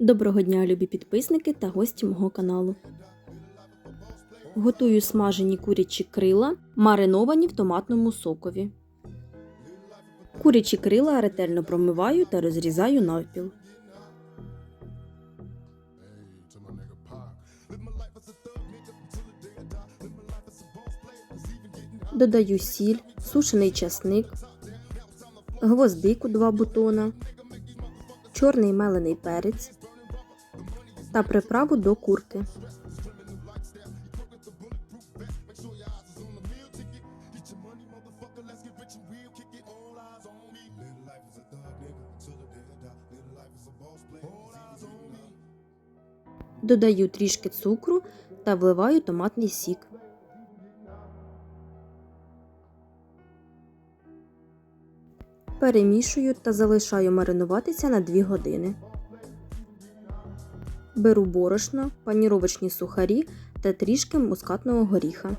Доброго дня, любі підписники та гості мого каналу. Готую смажені курячі крила, мариновані в томатному сокові. Курячі крила ретельно промиваю та розрізаю навпіл. Додаю сіль, сушений часник, гвоздику 2 бутона, чорний мелений перець та приправу до курки. Додаю трішки цукру та вливаю томатний сік. Перемішую та залишаю маринуватися на 2 години. Беру борошно, паніровочні сухарі та трішки мускатного горіха.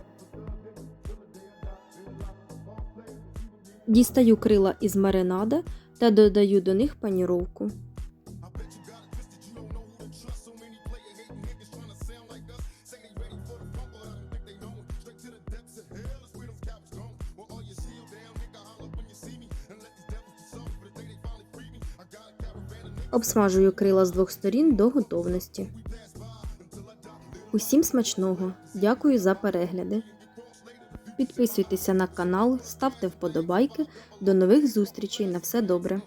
Дістаю крила із маринада та додаю до них паніровку. Обсмажую крила з двох сторін до готовності. Усім смачного! Дякую за перегляди. Підписуйтеся на канал, ставте вподобайки. До нових зустрічей. На все добре!